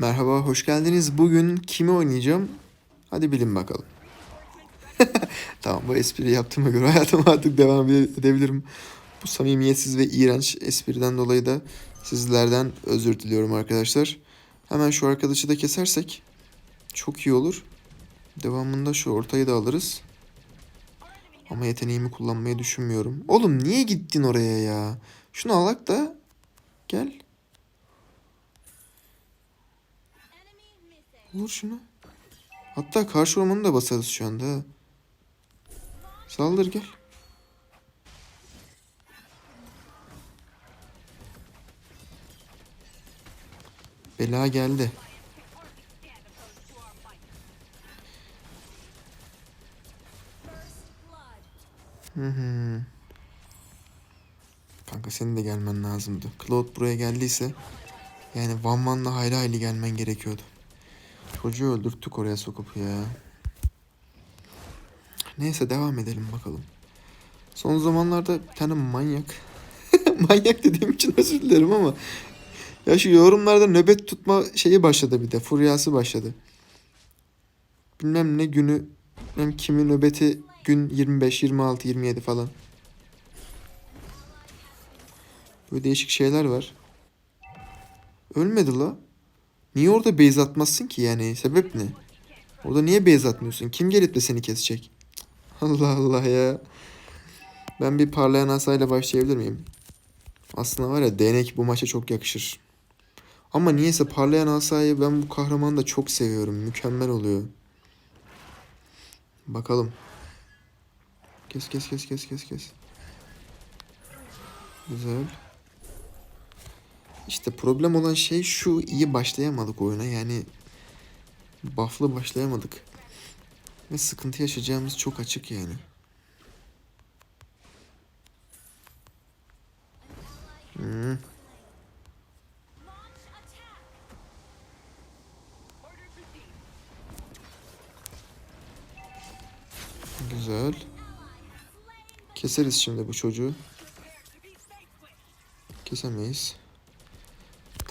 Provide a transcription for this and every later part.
Merhaba, hoş geldiniz. Bugün kimi oynayacağım? Hadi bilin bakalım. tamam, bu espriyi yaptığıma göre hayatıma artık devam edebilirim. Bu samimiyetsiz ve iğrenç espriden dolayı da sizlerden özür diliyorum arkadaşlar. Hemen şu arkadaşı da kesersek çok iyi olur. Devamında şu ortayı da alırız. Ama yeteneğimi kullanmayı düşünmüyorum. Oğlum niye gittin oraya ya? Şunu alak da gel. Vur şunu. Hatta karşı ormanı da basarız şu anda. Saldır gel. Bela geldi. Hı hı. Kanka senin de gelmen lazımdı. Claude buraya geldiyse yani Van Man'la hayli hayli gelmen gerekiyordu. Çocuğu öldürttük oraya sokup ya. Neyse devam edelim bakalım. Son zamanlarda bir tane manyak. manyak dediğim için özür dilerim ama. Ya şu yorumlarda nöbet tutma şeyi başladı bir de. Furyası başladı. Bilmem ne günü. Bilmem kimin nöbeti gün 25, 26, 27 falan. Böyle değişik şeyler var. Ölmedi la. Niye orada base atmazsın ki yani? Sebep ne? Orada niye base atmıyorsun? Kim gelip de seni kesecek? Allah Allah ya. Ben bir parlayan asayla başlayabilir miyim? Aslında var ya değnek bu maça çok yakışır. Ama niyeyse parlayan asayı ben bu kahramanı da çok seviyorum. Mükemmel oluyor. Bakalım. Kes kes kes kes kes kes. Güzel. İşte problem olan şey şu iyi başlayamadık oyuna yani buff'lı başlayamadık. Ve sıkıntı yaşayacağımız çok açık yani. Hmm. Güzel. Keseriz şimdi bu çocuğu. Kesemeyiz.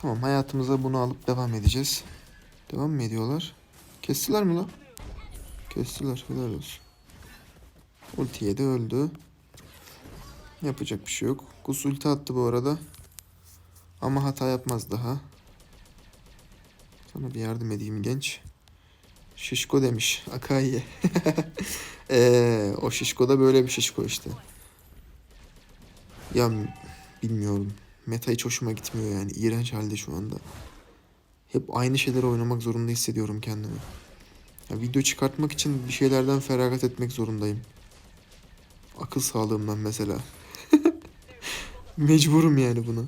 Tamam hayatımıza bunu alıp devam edeceğiz. Devam mı ediyorlar? Kestiler mi lan? Kestiler. Helal olsun. Ultiye de öldü. Yapacak bir şey yok. Gus ulti attı bu arada. Ama hata yapmaz daha. Sana bir yardım edeyim genç. Şişko demiş. Akaye. Eee o şişko da böyle bir şişko işte. Ya bilmiyorum. Meta hiç hoşuma gitmiyor yani. İğrenç halde şu anda. Hep aynı şeyleri oynamak zorunda hissediyorum kendimi. Ya video çıkartmak için bir şeylerden feragat etmek zorundayım. Akıl sağlığımdan mesela. Mecburum yani buna.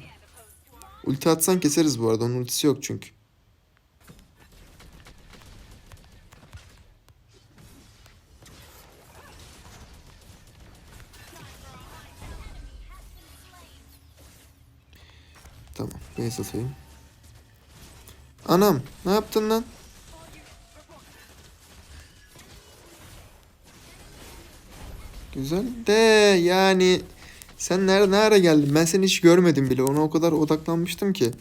Ulti atsan keseriz bu arada. Onun ultisi yok çünkü. Base atayım. Anam ne yaptın lan? Güzel de yani sen nerede nereye geldin? Ben seni hiç görmedim bile. Ona o kadar odaklanmıştım ki.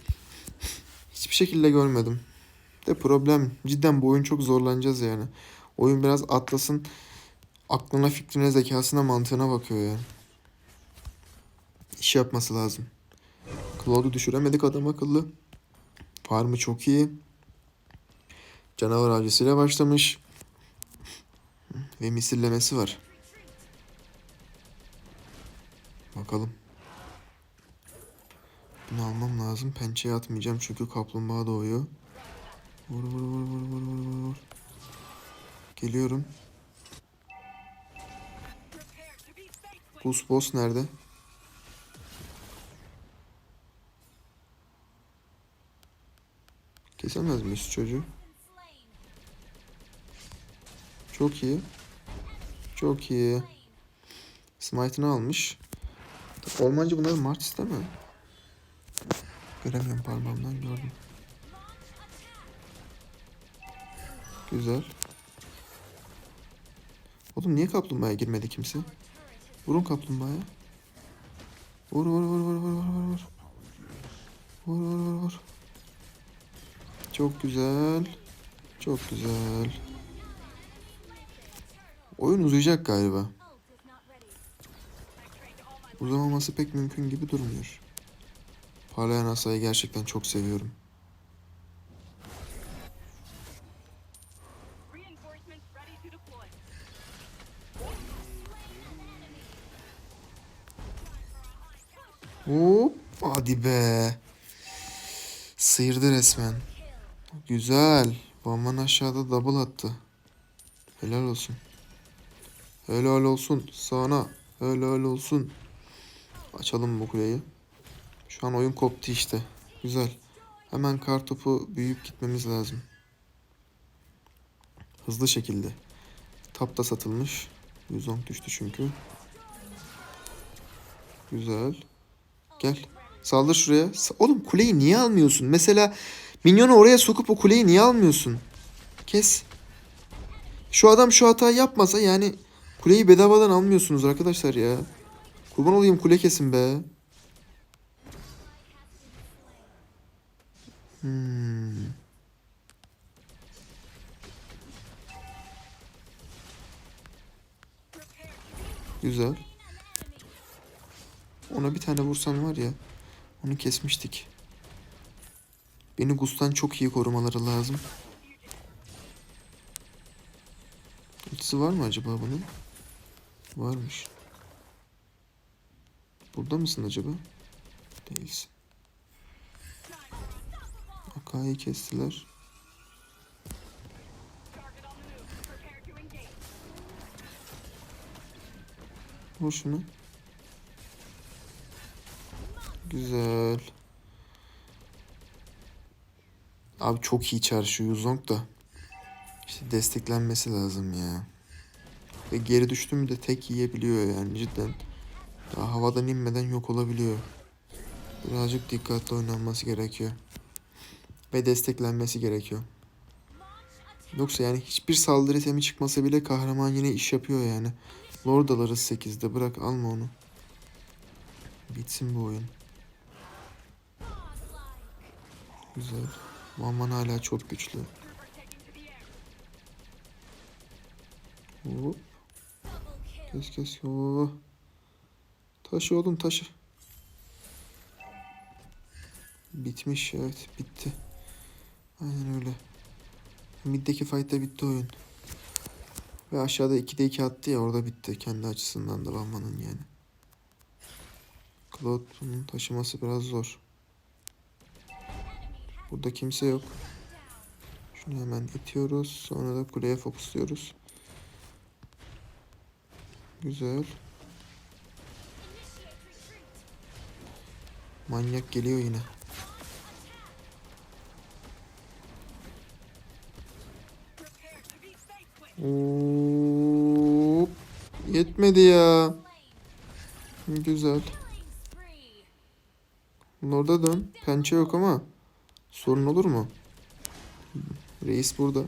Hiçbir şekilde görmedim. De problem cidden bu oyun çok zorlanacağız yani. Oyun biraz Atlas'ın aklına, fikrine, zekasına, mantığına bakıyor yani. İş yapması lazım. Claude'u düşüremedik adam akıllı. Farmı çok iyi. Canavar avcısıyla başlamış. Ve misillemesi var. Bakalım. Bunu almam lazım. Pençeye atmayacağım çünkü kaplumbağa doğuyor. Vur vur vur vur vur vur vur. Geliyorum. Gus boss nerede? Kesemez miyiz çocuğu? Çok iyi. Çok iyi. Smite'ını almış. Ormancı bunların Martis mi? Göremiyorum parmağımdan gördüm. Güzel. Oğlum niye kaplumbağaya girmedi kimse? Vurun kaplumbağaya. Vur vur vur vur vur vur vur. Vur vur vur vur. Çok güzel. Çok güzel. Oyun uzayacak galiba. Uzamaması pek mümkün gibi durmuyor. Parlayan asayı gerçekten çok seviyorum. Hop. Hadi be. Sıyırdı resmen. Güzel. Bamban aşağıda double attı. Helal olsun. Helal olsun sana. Helal olsun. Açalım bu kuleyi. Şu an oyun koptu işte. Güzel. Hemen kartopu büyüyüp gitmemiz lazım. Hızlı şekilde. Tap da satılmış. 110 düştü çünkü. Güzel. Gel. Saldır şuraya. Oğlum kuleyi niye almıyorsun? Mesela minyonu oraya sokup o kuleyi niye almıyorsun? Kes. Şu adam şu hatayı yapmasa yani kuleyi bedavadan almıyorsunuz arkadaşlar ya. Kurban olayım kule kesin be. Hmm. Güzel. Ona bir tane vursan var ya. Onu kesmiştik. Beni Gus'tan çok iyi korumaları lazım. Ultisi var mı acaba bunun? Varmış. Burada mısın acaba? Değilsin. Akai'yi kestiler. Vur şunu. Güzel. Abi çok iyi çarşı Yuzong da. İşte desteklenmesi lazım ya. Ve geri düştü mü de tek yiyebiliyor yani cidden. Daha havadan inmeden yok olabiliyor. Birazcık dikkatli oynanması gerekiyor. Ve desteklenmesi gerekiyor. Yoksa yani hiçbir saldırı temi çıkmasa bile kahraman yine iş yapıyor yani. Lord alırız 8'de bırak alma onu. Bitsin bu oyun. Güzel. Maman hala çok güçlü. Hop. Kes kes. Oo. Taşı oğlum taşı. Bitmiş evet bitti. Aynen öyle. Middeki fight'ta bitti oyun. Ve aşağıda 2'de 2 attı ya orada bitti. Kendi açısından da Bamban'ın yani. Cloud'un taşıması biraz zor. Burada kimse yok. Şunu hemen itiyoruz. Sonra da kuleye fokusluyoruz. Güzel. Manyak geliyor yine. Hop. Yetmedi ya. Güzel. Orada dön. Pençe yok ama sorun olur mu? Reis burada.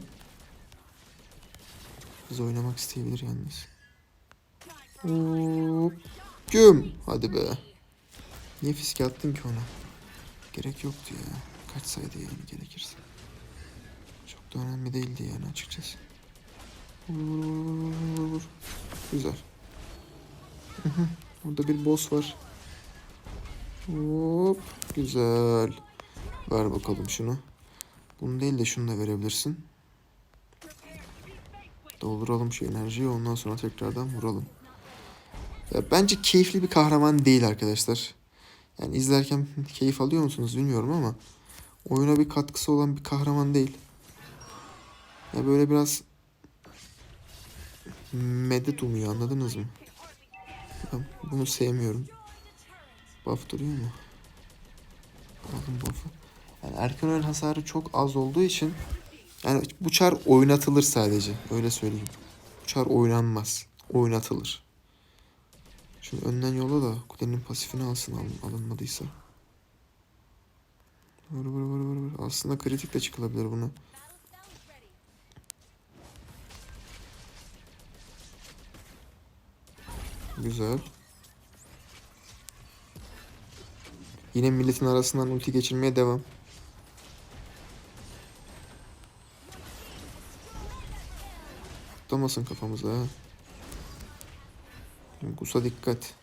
Biz oynamak isteyebilir yalnız. Hop. Güm. Hadi be. Niye fiske attın ki ona? Gerek yoktu ya. Kaçsaydı yani gerekirse. Çok da önemli değildi yani açıkçası. Vur. Güzel. Burada bir boss var. Hop. Güzel. Ver bakalım şunu. Bunu değil de şunu da verebilirsin. Dolduralım şu enerjiyi ondan sonra tekrardan vuralım. Ya bence keyifli bir kahraman değil arkadaşlar. Yani izlerken keyif alıyor musunuz bilmiyorum ama oyuna bir katkısı olan bir kahraman değil. Ya böyle biraz medet umuyor anladınız mı? Ben bunu sevmiyorum. Buff duruyor mu? Aldım buff'ı. Yani erken oyun hasarı çok az olduğu için yani bu çar oynatılır sadece. Öyle söyleyeyim. Bu çar oynanmaz. Oynatılır. Şimdi önden yola da kulenin pasifini alsın al- alınmadıysa. Vur vur vur vur. Aslında kritik de çıkılabilir buna. Güzel. Yine milletin arasından ulti geçirmeye devam. Patlamasın kafamıza. Gus'a dikkat.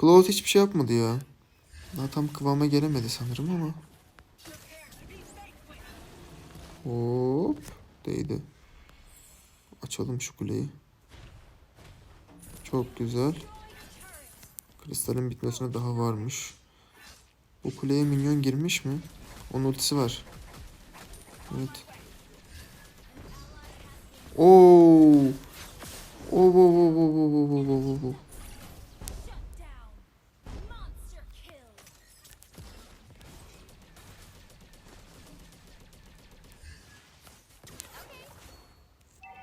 Cloud hiçbir şey yapmadı ya. Daha tam kıvama gelemedi sanırım ama. Hop. Değdi. Açalım şu kuleyi. Çok güzel. Kristalin bitmesine daha varmış. Bu kuleye minyon girmiş mi? Onun ultisi var. Evet. Oo. Oo, oo, oo, oo, oo.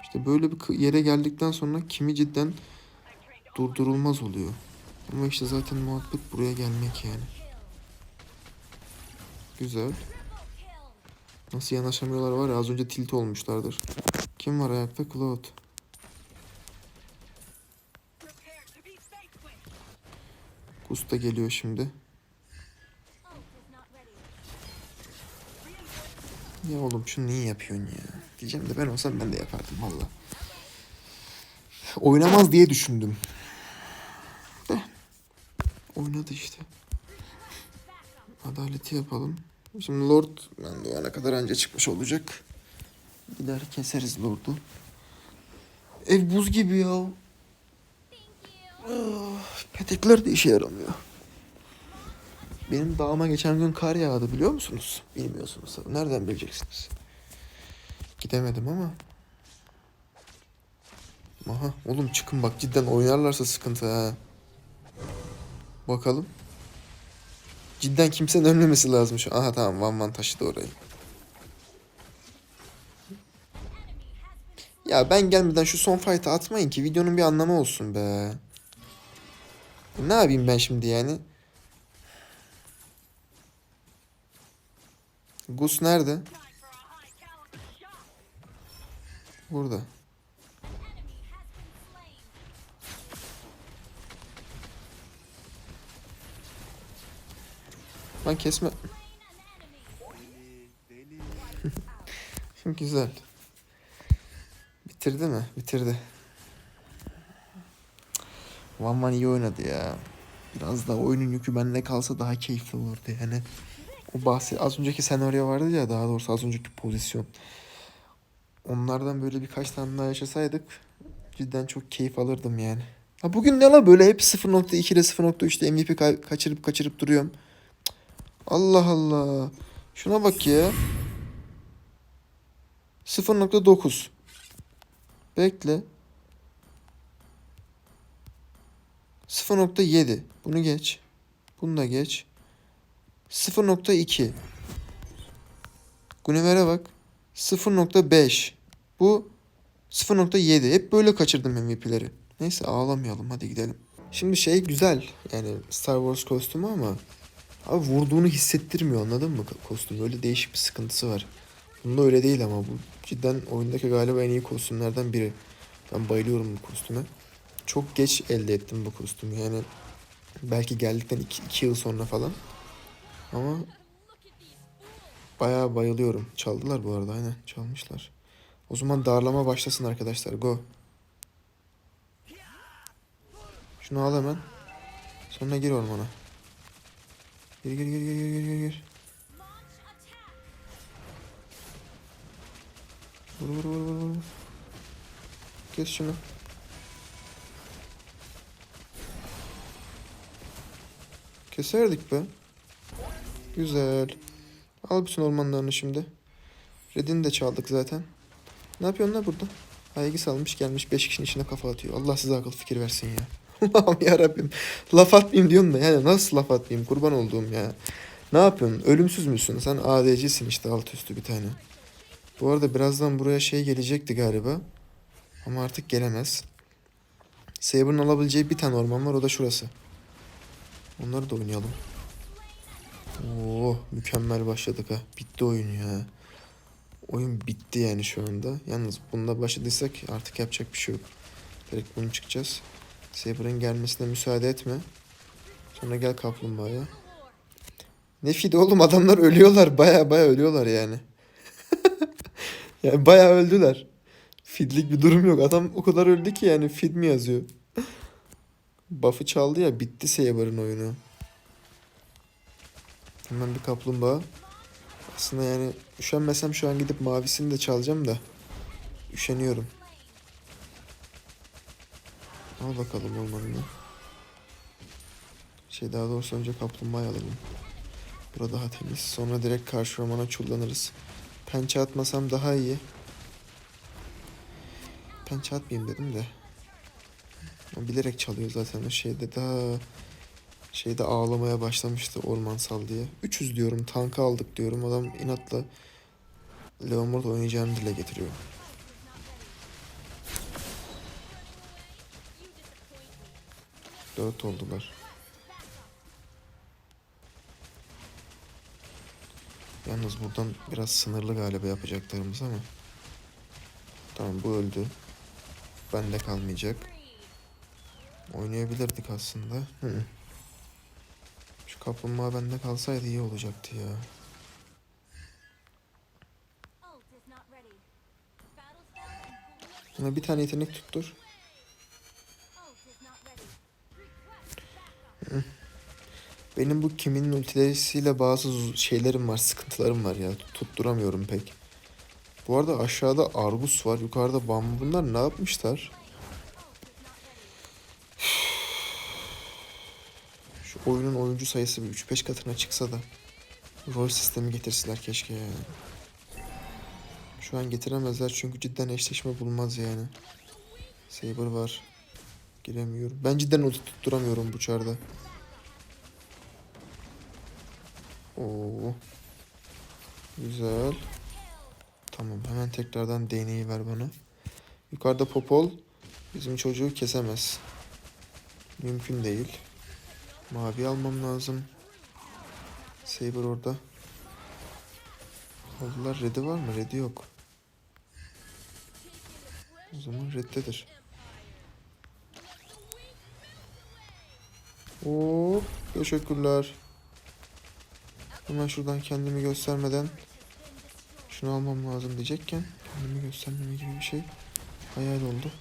İşte böyle bir yere geldikten sonra kimi cidden durdurulmaz oluyor. Ama işte zaten muhabbet buraya gelmek yani. Güzel. Nasıl yanaşamıyorlar var ya az önce tilt olmuşlardır. Kim var ayakta? Gus da geliyor şimdi. Ya oğlum şunu niye yapıyorsun ya? Diyeceğim de ben olsam ben de yapardım valla. Oynamaz diye düşündüm. De. Oynadı işte. Adaleti yapalım. Şimdi Lord o ana kadar anca çıkmış olacak. Gider keseriz Lord'u. Ev buz gibi ya. Ah, Petekler de işe yaramıyor. Benim dağıma geçen gün kar yağdı biliyor musunuz? Bilmiyorsunuz. Nereden bileceksiniz? Gidemedim ama. Aha oğlum çıkın bak cidden oynarlarsa sıkıntı ha. Bakalım. Cidden kimsenin ölmemesi lazım şu. Aha tamam Van Van taşıdı orayı. Ya ben gelmeden şu son fight'ı atmayın ki videonun bir anlamı olsun be. Ne yapayım ben şimdi yani? Gus nerede? Burada. Lan kesme. Güzel. Bitirdi mi? Bitirdi. Van Van iyi oynadı ya. Biraz da oyunun yükü bende kalsa daha keyifli olurdu yani. O bahsi az önceki senaryo vardı ya daha doğrusu az önceki pozisyon. Onlardan böyle birkaç tane daha yaşasaydık cidden çok keyif alırdım yani. Ha bugün ne la böyle hep 0.2 ile 0.3'te MVP ka- kaçırıp kaçırıp duruyorum. Allah Allah. Şuna bak ya. 0.9. Bekle. 0.7. Bunu geç. Bunu da geç. 0.2. Gunever'e bak. 0.5. Bu 0.7. Hep böyle kaçırdım MVP'leri. Neyse ağlamayalım hadi gidelim. Şimdi şey güzel. Yani Star Wars kostümü ama abi vurduğunu hissettirmiyor anladın mı kostüm? Öyle değişik bir sıkıntısı var. Bunda öyle değil ama bu cidden oyundaki galiba en iyi kostümlerden biri. Ben bayılıyorum bu kostüme. Çok geç elde ettim bu kostümü yani belki geldikten 2 yıl sonra falan. Ama bayağı bayılıyorum. Çaldılar bu arada aynen çalmışlar. O zaman darlama başlasın arkadaşlar go. Şunu al hemen. Sonra gir ormana. Gir gir gir gir gir gir gir. Vur vur vur vur. Kes şunu. Keserdik be. Güzel. Al bütün ormanlarını şimdi. Red'ini de çaldık zaten. Ne yapıyorsun lan burada? Aygı salmış gelmiş 5 kişinin içine kafa atıyor. Allah size akıl fikir versin ya. Allah'ım yarabbim. Laf atmayayım diyorum da yani nasıl laf atmayayım kurban olduğum ya. Ne yapıyorsun? Ölümsüz müsün? Sen ADC'sin işte alt üstü bir tane. Bu arada birazdan buraya şey gelecekti galiba. Ama artık gelemez. Saber'ın alabileceği bir tane orman var o da şurası. Onları da oynayalım. Oo mükemmel başladık ha. Bitti oyun ya. Oyun bitti yani şu anda. Yalnız bunda başladıysak artık yapacak bir şey yok. Direkt bunu çıkacağız. Saber'ın gelmesine müsaade etme. Sonra gel kaplumbağaya. Ne fide oğlum adamlar ölüyorlar. Baya baya ölüyorlar yani. yani baya öldüler. Fidlik bir durum yok. Adam o kadar öldü ki yani feed mi yazıyor? Buff'ı çaldı ya bitti Saber'ın oyunu. Hemen bir kaplumbağa. Aslında yani üşenmesem şu an gidip mavisini de çalacağım da. Üşeniyorum. Al bakalım ormanını. Şey daha doğrusu önce kaplumbağa alalım. Burada daha temiz. Sonra direkt karşı romana çullanırız. Pençe atmasam daha iyi. Pençe atmayayım dedim de. Bilerek çalıyor zaten o şeyde daha şeyde ağlamaya başlamıştı ormansal diye. 300 diyorum tanka aldık diyorum adam inatla Leomord oynayacağını dile getiriyor. Dört oldular. Yalnız buradan biraz sınırlı galiba yapacaklarımız ama. Tamam bu öldü. Bende kalmayacak. Oynayabilirdik aslında. Hı. Şu kaplumbağa bende kalsaydı iyi olacaktı ya. Buna bir tane yetenek tuttur. Benim bu kiminin ultileriyle bazı şeylerim var, sıkıntılarım var ya. Tutturamıyorum pek. Bu arada aşağıda Argus var, yukarıda Bambu. Bunlar ne yapmışlar? Şu oyunun oyuncu sayısı bir 3-5 katına çıksa da rol sistemi getirseler keşke yani. Şu an getiremezler çünkü cidden eşleşme bulmaz yani. Saber var. Giremiyorum. Ben cidden ulti tutturamıyorum bu çarda. Oo. Güzel. Tamam hemen tekrardan değneği ver bana. Yukarıda Popol bizim çocuğu kesemez. Mümkün değil. Mavi almam lazım. Saber orada. Aldılar. Red'i var mı? Red'i yok. O zaman reddedir. Oo, teşekkürler. Hemen şuradan kendimi göstermeden şunu almam lazım diyecekken kendimi göstermeme gibi bir şey hayal oldu.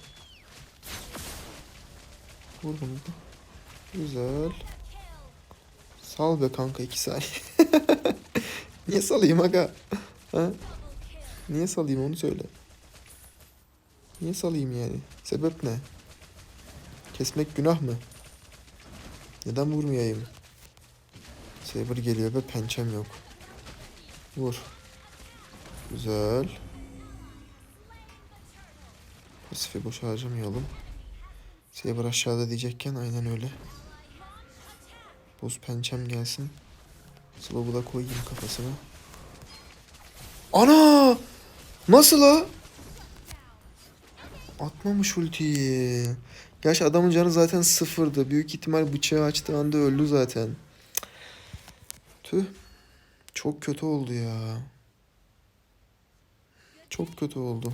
Vur bunu. Güzel. Sal be kanka iki saniye. Niye salayım aga? Ha? Niye salayım onu söyle. Niye salayım yani? Sebep ne? Kesmek günah mı? Neden vurmayayım? Saber geliyor ve pençem yok. Vur. Güzel. Pasifi boş harcamayalım. Saber aşağıda diyecekken aynen öyle. Buz pençem gelsin. Slow'u da koyayım kafasına. Ana! Nasıl ha? Atmamış ultiyi. Gerçi adamın canı zaten sıfırdı. Büyük ihtimal bıçağı açtığı anda öldü zaten. Tüh. Çok kötü oldu ya. Çok kötü oldu.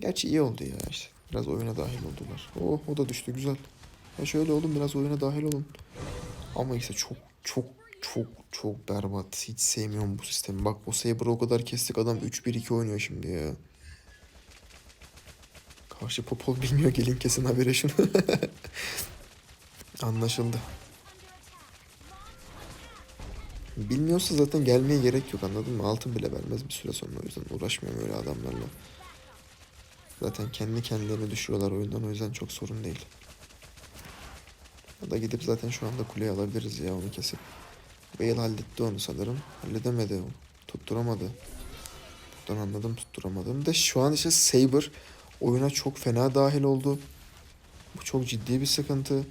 Gerçi iyi oldu ya işte. Biraz oyuna dahil oldular. Oh o da düştü güzel. Ya şöyle oğlum biraz oyuna dahil olun. Ama işte çok çok çok çok berbat. Hiç sevmiyorum bu sistemi. Bak o Saber'ı o kadar kestik adam 3-1-2 oynuyor şimdi ya. Karşı Popol bilmiyor gelin kesin habere şunu. Anlaşıldı. Bilmiyorsa zaten gelmeye gerek yok anladın mı? Altın bile vermez bir süre sonra o yüzden uğraşmıyorum öyle adamlarla. Zaten kendi kendilerini düşürüyorlar oyundan o yüzden çok sorun değil. Ya da gidip zaten şu anda kuleye alabiliriz ya onu kesip. Bale halletti onu sanırım. Halledemedi o. Tutturamadı. Buradan anladım tutturamadım. Da şu an işte Saber oyuna çok fena dahil oldu. Bu çok ciddi bir sıkıntı.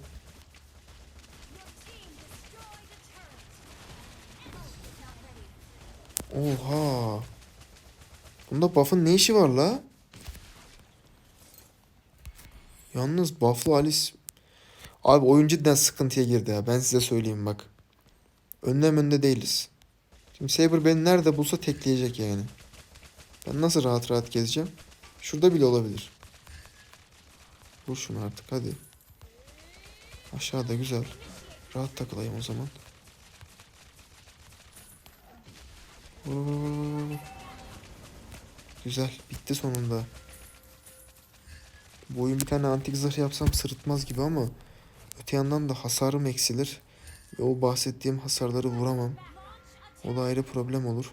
Oha. Bunda buff'ın ne işi var la? Yalnız buff'lı Alice... Abi oyun cidden sıkıntıya girdi ya. Ben size söyleyeyim bak. Önlem önde değiliz. Şimdi Saber beni nerede bulsa tekleyecek yani. Ben nasıl rahat rahat gezeceğim? Şurada bile olabilir. Vur şunu artık hadi. Aşağıda güzel. Rahat takılayım o zaman. Vur. Güzel. Bitti sonunda. Bu oyun bir tane antik zırh yapsam sırıtmaz gibi ama öte yandan da hasarım eksilir. Ve o bahsettiğim hasarları vuramam. O da ayrı problem olur.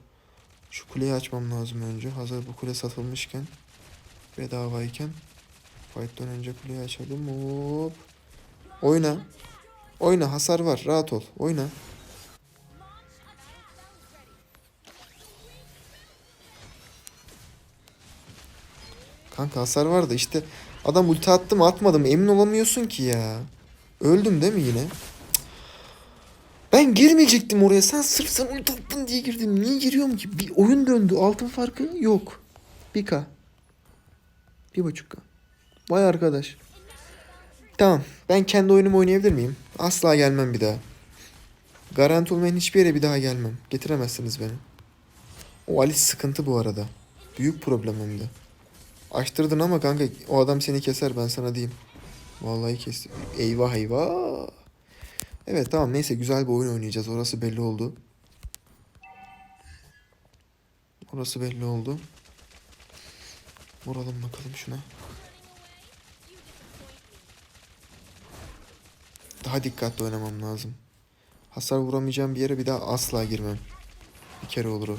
Şu kuleyi açmam lazım önce. Hazır bu kule satılmışken. Bedavayken. Fight'tan önce kuleyi açalım. Hop. Oyna. Oyna hasar var. Rahat ol. Oyna. Kanka hasar var da işte adam ulti attı mı atmadı mı emin olamıyorsun ki ya. Öldüm değil mi yine? Ben girmeyecektim oraya. Sen sırf sen ulti attın diye girdim. Niye giriyorum ki? Bir oyun döndü. Altın farkı yok. Bir K. Bir buçuk K. Vay arkadaş. Tamam. Ben kendi oyunumu oynayabilir miyim? Asla gelmem bir daha. Garanti olmayan hiçbir yere bir daha gelmem. Getiremezsiniz beni. O Alice sıkıntı bu arada. Büyük problem hem de. Açtırdın ama kanka o adam seni keser ben sana diyeyim. Vallahi kesti. Eyvah eyvah. Evet tamam neyse güzel bir oyun oynayacağız. Orası belli oldu. Orası belli oldu. Vuralım bakalım şuna. Daha dikkatli oynamam lazım. Hasar vuramayacağım bir yere bir daha asla girmem. Bir kere olur o.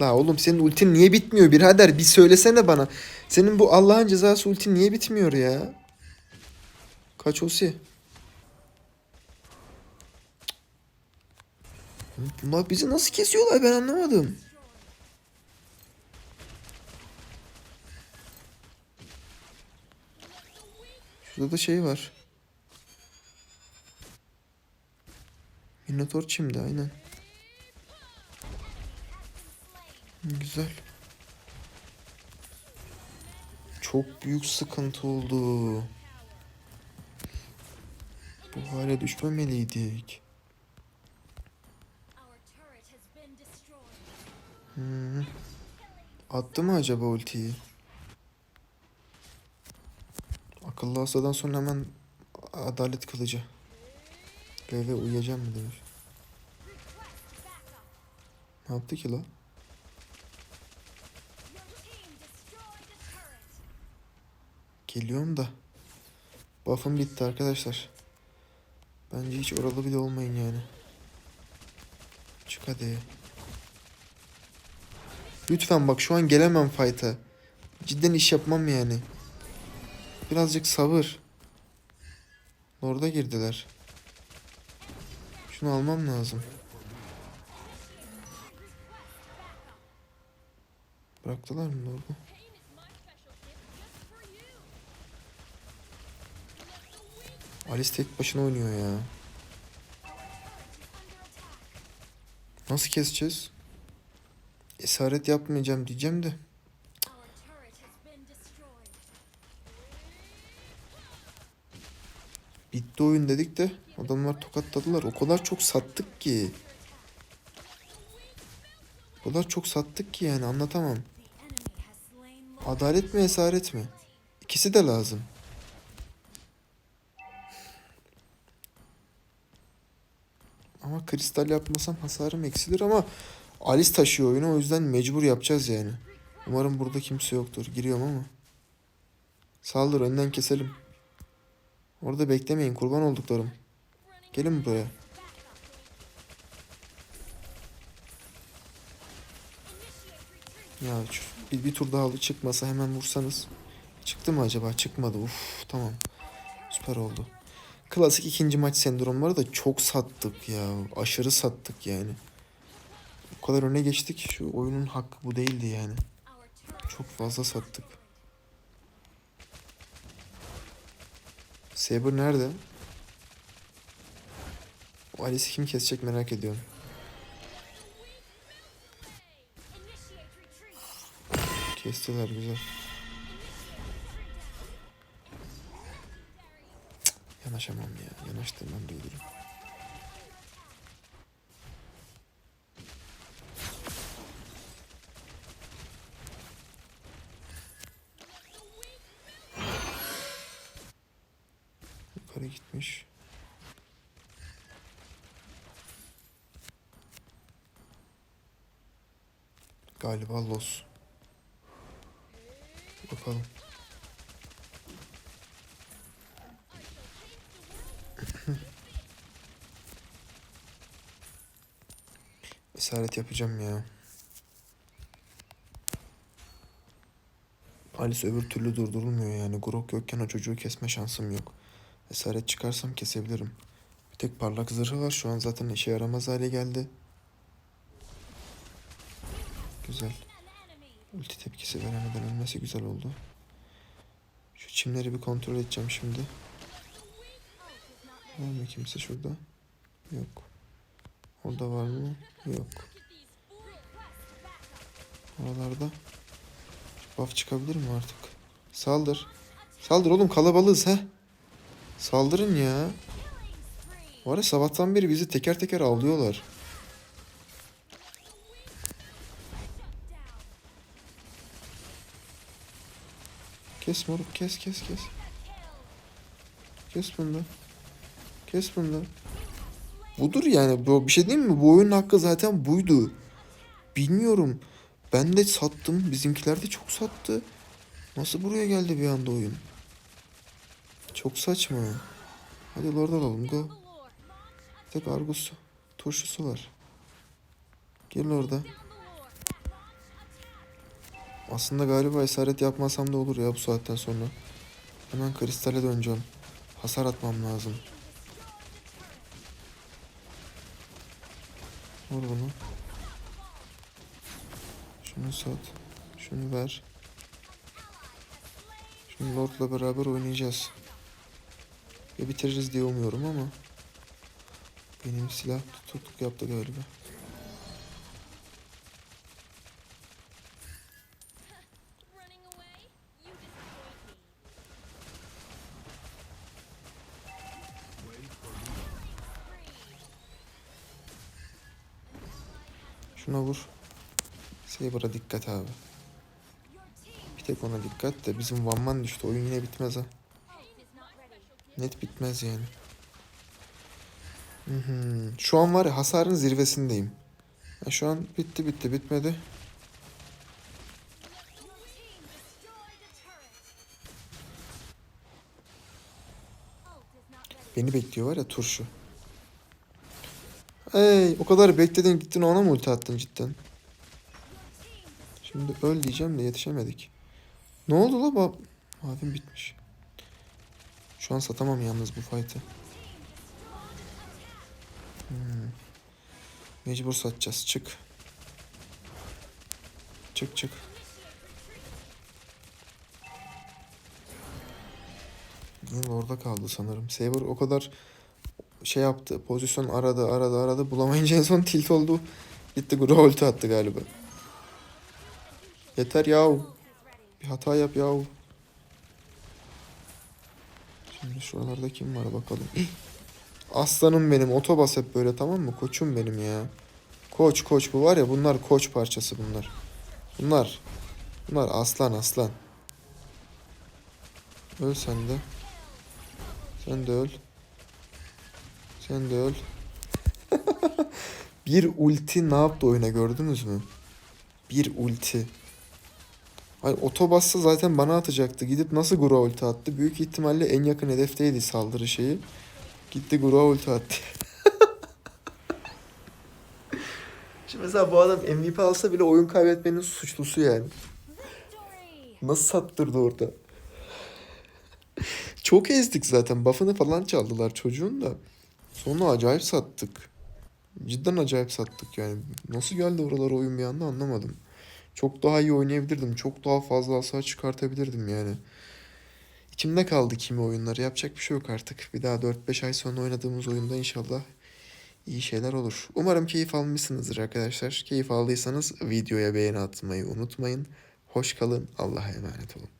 La oğlum senin ultin niye bitmiyor birader? Bir söylesene bana. Senin bu Allah'ın cezası ultin niye bitmiyor ya? Kaç osi? Bunlar bizi nasıl kesiyorlar ben anlamadım. Şurada da şey var. Minotaur çimdi aynen. Güzel. Çok büyük sıkıntı oldu. Bu hale düşmemeliydik. Hmm. Attı mı acaba ultiyi? Akıllı hastadan sonra hemen adalet kılıcı. Böyle uyuyacağım mı demiş. Ne yaptı ki la? Geliyorum da. Buff'ım bitti arkadaşlar. Bence hiç oralı bile olmayın yani. Çık hadi. Lütfen bak şu an gelemem fight'a. Cidden iş yapmam yani. Birazcık sabır. Orada girdiler. Şunu almam lazım. Bıraktılar mı orada? Alice tek başına oynuyor ya. Nasıl keseceğiz? Esaret yapmayacağım diyeceğim de. Bitti oyun dedik de adamlar tokatladılar. O kadar çok sattık ki. O kadar çok sattık ki yani anlatamam. Adalet mi esaret mi? İkisi de lazım. Kristal yapmasam hasarım eksilir ama Alice taşıyor oyunu o yüzden mecbur yapacağız yani. Umarım burada kimse yoktur. Giriyorum ama. Saldır önden keselim. Orada beklemeyin kurban olduklarım. Gelin buraya. Ya bir, bir tur daha alı çıkmasa hemen vursanız. Çıktı mı acaba? Çıkmadı. Uf tamam. Süper oldu. Klasik ikinci maç sendromları da çok sattık ya. Aşırı sattık yani. O kadar öne geçtik. Şu oyunun hakkı bu değildi yani. Çok fazla sattık. Saber nerede? O Alice'i kim kesecek merak ediyorum. Kestiler güzel. yanaşamam ya. Yanaştığımdan duyulurum. Yukarı gitmiş. Galiba los. Bakalım. Esaret yapacağım ya. Alice öbür türlü durdurulmuyor yani. Grok yokken o çocuğu kesme şansım yok. Esaret çıkarsam kesebilirim. Bir tek parlak zırhı var. Şu an zaten işe yaramaz hale geldi. Güzel. Ulti tepkisi veremeden ölmesi güzel oldu. Şu çimleri bir kontrol edeceğim şimdi. Var mı kimse şurada? Yok. Orada var mı? Yok. Oralarda. Buff çıkabilir mi artık? Saldır. Saldır oğlum kalabalığız he. Saldırın ya. Var ya sabahtan beri bizi teker teker avlıyorlar. Kes moruk kes kes kes. Kes bunu. Kes bunu. Budur yani bu bir şey değil mi? Bu oyunun hakkı zaten buydu. Bilmiyorum. Ben de sattım. Bizimkiler de çok sattı. Nasıl buraya geldi bir anda oyun? Çok saçma. Hadi Lord alalım go. Tek Argus turşusu var. Gel orada. Aslında galiba esaret yapmasam da olur ya bu saatten sonra. Hemen kristale döneceğim. Hasar atmam lazım. Vur bunu. Şunu sat. Şunu ver. Şimdi Lord'la beraber oynayacağız. Ve bitiririz diye umuyorum ama. Benim silah tutukluk yaptı galiba. Saber'a dikkat abi. Bir tek ona dikkat de bizim Van Man düştü. Oyun yine bitmez ha. Net bitmez yani. Hı hı. Şu an var ya hasarın zirvesindeyim. Ya şu an bitti bitti bitmedi. Beni bekliyor var ya turşu. Ey o kadar bekledin gittin ona mı ulti attın cidden? Şimdi öl diyeceğim de yetişemedik. Ne oldu la bu? Mavim bitmiş. Şu an satamam yalnız bu fight'ı. Hmm. Mecbur satacağız. Çık. Çık çık. Yine orada kaldı sanırım. Saber o kadar şey yaptı. Pozisyon aradı aradı aradı. Bulamayınca en son tilt oldu. Gitti Gura ulti attı galiba. Yeter yahu. Bir hata yap yahu. Şimdi şuralarda kim var bakalım. Aslanım benim. Otobas hep böyle tamam mı? Koçum benim ya. Koç koç bu var ya bunlar koç parçası bunlar. Bunlar. Bunlar aslan aslan. Öl sen de. Sen de öl. Sen de öl. Bir ulti ne yaptı oyuna gördünüz mü? Bir ulti. Hayır otobassa zaten bana atacaktı. Gidip nasıl Gura attı? Büyük ihtimalle en yakın hedefteydi saldırı şeyi. Gitti Gura attı. Şimdi mesela bu adam MVP alsa bile oyun kaybetmenin suçlusu yani. Nasıl sattırdı orada? Çok ezdik zaten. Buff'ını falan çaldılar çocuğun da. Sonra acayip sattık. Cidden acayip sattık yani. Nasıl geldi oralara oyun bir anda anlamadım. Çok daha iyi oynayabilirdim. Çok daha fazla hasar çıkartabilirdim yani. İçimde kaldı kimi oyunları. Yapacak bir şey yok artık. Bir daha 4-5 ay sonra oynadığımız oyunda inşallah iyi şeyler olur. Umarım keyif almışsınızdır arkadaşlar. Keyif aldıysanız videoya beğeni atmayı unutmayın. Hoş kalın. Allah'a emanet olun.